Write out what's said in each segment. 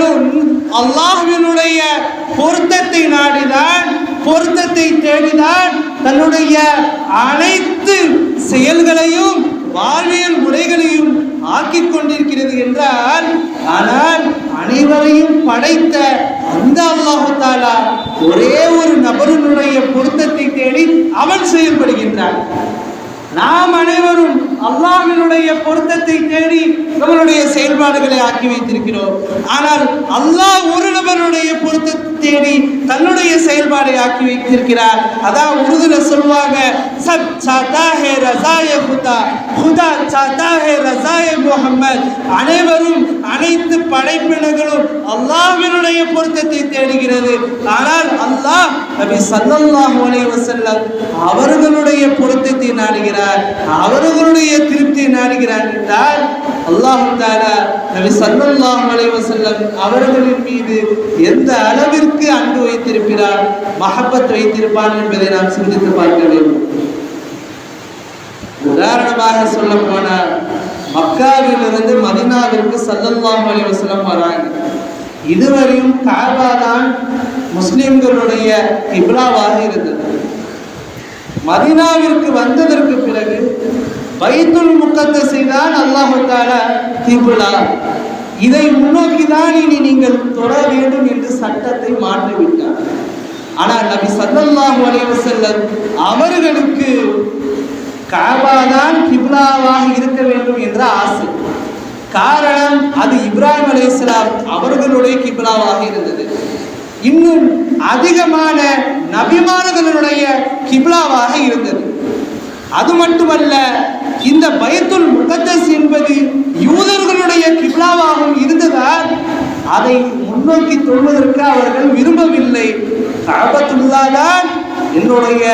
அவர்களும் அல்லாஹ்வினுடைய பொருத்தத்தை நாடிதான் பொருத்தத்தை தேடிதான் தன்னுடைய அனைத்து செயல்களையும் வாழ்வியல் முறைகளையும் ஆக்கிக் கொண்டிருக்கிறது என்றால் ஆனால் அனைவரையும் படைத்த அந்த அல்லாஹு தாலா ஒரே ஒரு நபரினுடைய பொருத்தத்தை தேடி அவன் செயல்படுகின்றான். அனைவரும் பொருத்தத்தை தேடி நம்மளுடைய செயல்பாடுகளை ஆக்கி வைத்திருக்கிறோம். ஆனால் அல்லாஹ் ஒரு நபருடைய பொருத்தத்தை தேடி தன்னுடைய செயல்பாடை ஆக்கி வைத்திருக்கிறார். அதான் உருதுல சொல்லுவாங்க சத் சாத்தா ரசாய ஹுதா ஹுதா சாத்தா ரசாய முகமது அனைவரும் அனைத்து படைப்பினங்களும் அல்லாவினுடைய பொருத்தத்தை தேடுகிறது. ஆனால் அல்லாஹ் நபி ஸல்லல்லாஹு அலைஹி வஸல்லம் அவர்களுடைய பொருத்தத்தை நாடுகிறார். அவர்களுடைய திருப்தியை நாடுகிறார் என்றால் அல்லாஹ் தாலா நபி ஸல்லல்லாஹு அலைஹி வஸல்லம் அவர்களின் மீது எந்த அளவிற்கு அன்பு வைத்திருக்கிறார் மஹப்பத் வைத்திருப்பான் என்பதை நாம் சிந்தித்து பார்க்க வேண்டும். உதாரணமாக சொல்ல போனால் மக்காவிலிருந்து மதினாவிற்கு சல்லல்லாஹ் அலி வசலம் வராங்க. இதுவரையும் காபா தான் முஸ்லிம்களுடைய கிப்லாவாக இருந்தது. மதினாவிற்கு வந்ததற்கு பிறகு பைத்துல் முக்கத்தஸை தான் அல்லாஹால தஆலா கிப்லா. இதை முன்னோக்கி தான் இனி நீங்கள் தொட வேண்டும் என்று சட்டத்தை மாற்றிவிட்டார். ஆனால் நபி ஸல்லல்லாஹு அலைஹி வஸல்லம் அவர்களுக்கு காபாதான் கிப்லாவாக இருக்க வேண்டும் என்ற ஆசை. காரணம் அது இப்ராஹிம் அலைஹிஸ்ஸலாம் அவர்களுடைய கிப்லாவாக இருந்தது. இன்னும் அதிகமான நபிமானதனுடைய கிப்லாவாக இருந்தது. அது மட்டுமல்ல இந்த பயத்துல் முகத்தஸ் என்பது யூதர்களுடைய கிப்லாவாகவும் இருந்ததால் அதை முன்னோக்கி தொழுவதற்கு அவர்கள் விரும்பவில்லை. என்னுடைய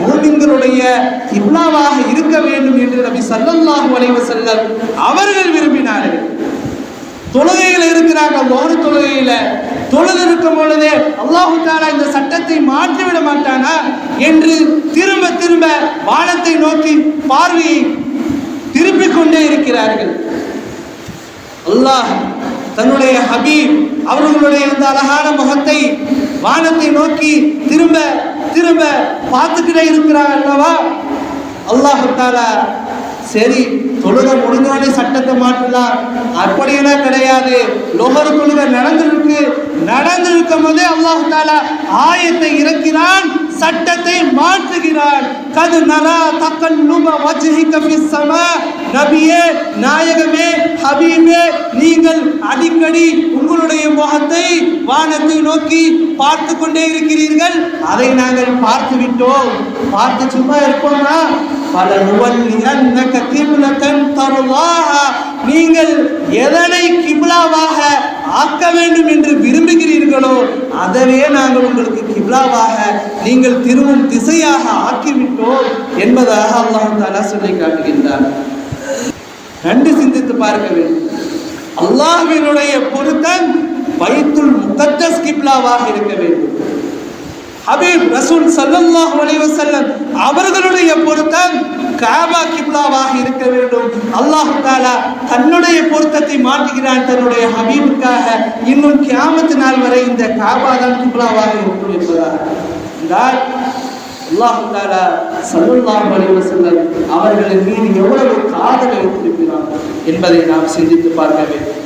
முழுமின்களுடைய கிப்லாவாக இருக்க வேண்டும் என்று நபி சல்லல்லாஹு அலைஹி வஸல்லம் அவர்கள் விரும்பினார்கள். தொழுகையில் இருக்கிறாங்க ஒரு தொழுகையில. தொழுது இருக்கும் பொழுதே அல்லாஹு தாலா இந்த சட்டத்தை மாற்றிவிட மாட்டானா என்று திரும்ப திரும்ப வானத்தை நோக்கி பார்வையை திருப்பிக் கொண்டே இருக்கிறார்கள். அல்லாஹ் தன்னுடைய ஹபீப் அவர்களுடைய அந்த அழகான முகத்தை வானத்தை நோக்கி திரும்ப திரும்ப பார்த்துக்கிட்டே இருக்கிறார் அல்லவா? அல்லாஹால சரி தொழுகை முடிஞ்சோடனே சட்டத்தை மாற்றலாம். அப்படியெல்லாம் கிடையாது. லோகர் தொழுக நடந்திருக்கு. நடந்திருக்கும் போதே அல்லாஹு தாலா ஆயத்தை இறக்கிறான் சட்டத்தை மாற்றுகிறான். கது நரா தக்கல் நுப வஜ்ஹிக ஃபிஸ் நபியே நாயகமே ஹபீபே நீங்கள் அடிக்கடி உங்களுடைய முகத்தை வானத்தை நோக்கி பார்த்து கொண்டே இருக்கிறீர்கள். அதை நாங்கள் பார்த்து விட்டோம். பார்த்து சும்மா இருப்போமா? பல நுவல்லியன்னக கிப்லத்தன் நீங்கள் எதனை கிப்லாவாக ஆக்க வேண்டும் என்று விரும்புகிறீர்களோ அதவே நாங்கள் உங்களுக்கு கிப்லாவாக நீங்கள் திரும்பும் திசையாக ஆக்கிவிட்டோம் என்பதாக அல்லாஹ் தாலா சொல்லி காட்டுகின்றார் நன்றி சிந்தித்து பார்க்க அல்லாஹினுடைய பொருத்தம் பைத்துல் முகத்தஸ் கிப்லாவாக இருக்க வேண்டும். ஹபீப் ரசூல் ஸல்லல்லாஹு அலைஹி வஸல்லம் அவர்களுடைய பொருத்தம் காபா கிப்லாவாக இருக்க வேண்டும். அல்லாஹ் தாலா தன்னுடைய பொருத்தத்தை மாற்றுகிறான் தன்னுடைய ஹபீபுக்காக. இன்னும் கியாமத்து நாள் வரை இந்த காபா தான் கிப்லாவாக இருக்கும் என்பதாக அல்லாஹாலா சல்லுல்லாஹ் அலிவசல்லம் அவர்களின் மீது எவ்வளவு காதல் வைத்திருக்கிறார்கள் என்பதை நாம் சிந்தித்து பார்க்க வேண்டும்.